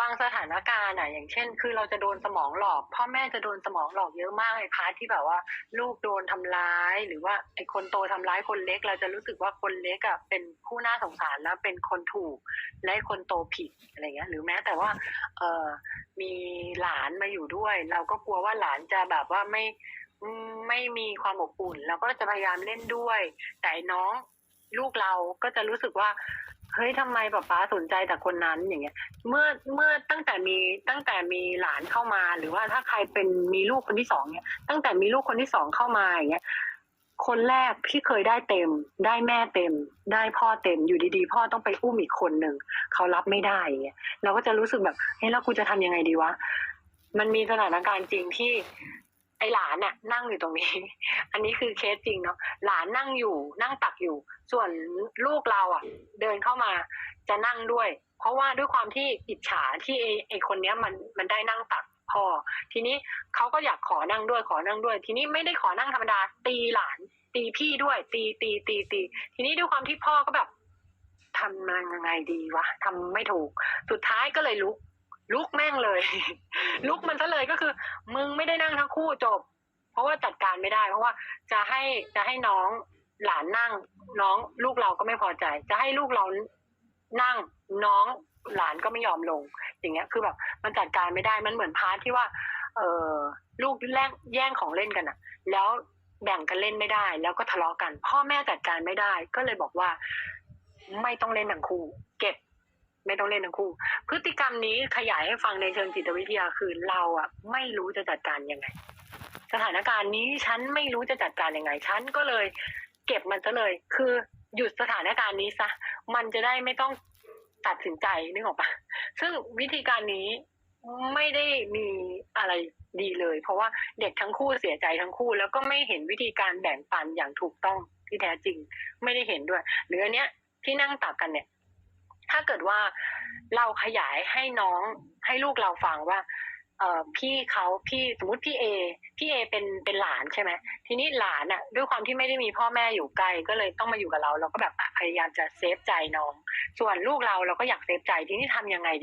บางสถานการณ์อะ อย่างเช่น คือเราจะโดนสมองหลอก พ่อแม่จะโดนสมองหลอกเยอะมากในพาร์ทที่แบบว่า ลูกโดนทำร้าย หรือว่าไอ้คนโตทำร้ายคนเล็ก เราจะรู้สึกว่าคนเล็กอะเป็นผู้น่าสงสารแล้วเป็นคนถูกและคนโตผิดอะไรเงี้ย หรือแม้แต่ว่า เออมีหลานมาอยู่ด้วย เราก็กลัวว่าหลานจะแบบว่าไม่ไม่มีความอบอุ่นเราก็จะพยายามเล่นด้วย แต่น้องลูกเราก็จะรู้สึกว่า เฮ้ยทำไมป๊าป๊าสนใจแต่คนนั้นอย่างเงี้ย เมื่อเมื่อตั้งแต่มีตั้งแต่มีหลานเข้ามา หรือว่าถ้าใครเป็นมีลูกคนที่สองเนี่ย ตั้งแต่มีลูกคนที่สองเข้ามาอย่างเงี้ยคนแรกที่เคยได้เต็ม ได้แม่เต็ม ได้พ่อเต็มอยู่ดีๆ พ่อต้องไปอุ้มอีกคนหนึ่งเขารับไม่ได้เงี้ยเราก็จะรู้สึกแบบเฮ้ยแล้วกูจะทำยังไงดีวะมันมีสถานการณ์จริงที่ ไอหลานน่ะนั่งอยู่ตรงนี้ อันนี้คือเคสจริงเนาะหลานนั่งอยู่นั่งตักอยู่ ส่วนลูกเราอะ เดินเข้ามาจะนั่งด้วย เพราะว่าด้วยความที่อิจฉาที่ไอไอคนเนี้ยมันมันได้นั่งตักพ่อทีนี้เขาก็อยากขอนั่งด้วยขอนั่งด้วย ทีนี้ไม่ได้ขอนั่งธรรมดา ตีหลาน ตีพี่ด้วย ตีตีตีตี ทีนี้ด้วยความที่พ่อก็แบบทำยังไงดีวะทำไม่ถูก สุดท้ายก็เลยลุกลุกแม่งเลย ลุกมันซะเลยก็คือ มึงไม่ได้นั่งทั้งคู่จบ เพราะว่าจัดการไม่ได้ เพราะว่าจะให้จะให้น้องหลานนั่ง น้องลูกเราก็ไม่พอใจ จะให้ลูกเรานั่งน้องหลานก็ไม่ยอมลง อย่างเงี้ย คือแบบมันจัดการไม่ได้มันเหมือนพาร์ทที่ว่า เออลูกแย่งแย่งของเล่นกันอะแล้วแบ่งกันเล่นไม่ได้ แล้วก็ทะเลาะกัน พ่อแม่จัดการไม่ได้ ก็เลยบอกว่า ไม่ต้องเล่นทั้งคู่ เก็บ ต้องเล่นทั้งคู่ พฤติกรรมนี้ขยายให้ฟังในเชิงจิตวิทยาคือเราอะไม่รู้จะจัดการยังไง สถานการณ์นี้ฉันไม่รู้จะจัดการยังไงฉันก็เลย เก็บมันซะเลย คือหยุดสถานการณ์นี้ซะมันจะได้ไม่ต้องตัดสินใจนึกออกปะซึ่งวิธีการนี้ไม่ได้มีอะไรดีเลย เพราะว่าเด็กทั้งคู่เสียใจทั้งคู่ แล้วก็ไม่เห็นวิธีการแบ่งปันอย่างถูกต้องที่แท้จริง ไม่ได้เห็นด้วย หรืออันเนี้ยที่นั่งตักกันเนี่ย ถ้าเกิดว่าเราขยายให้น้องให้ลูกเราฟังว่าเออพี่เขาพี่สมมติพี่เอพี่เอเป็นเป็นหลานใช่ไหมทีนี้หลานอะด้วยความที่ไม่ได้มีพ่อแม่อยู่ไกลก็เลยต้องมาอยู่กับเรา เราก็แบบพยายามจะเซฟใจน้อง ส่วนลูกเราเราก็อยากเซฟใจทีนี้ทำยังไงดี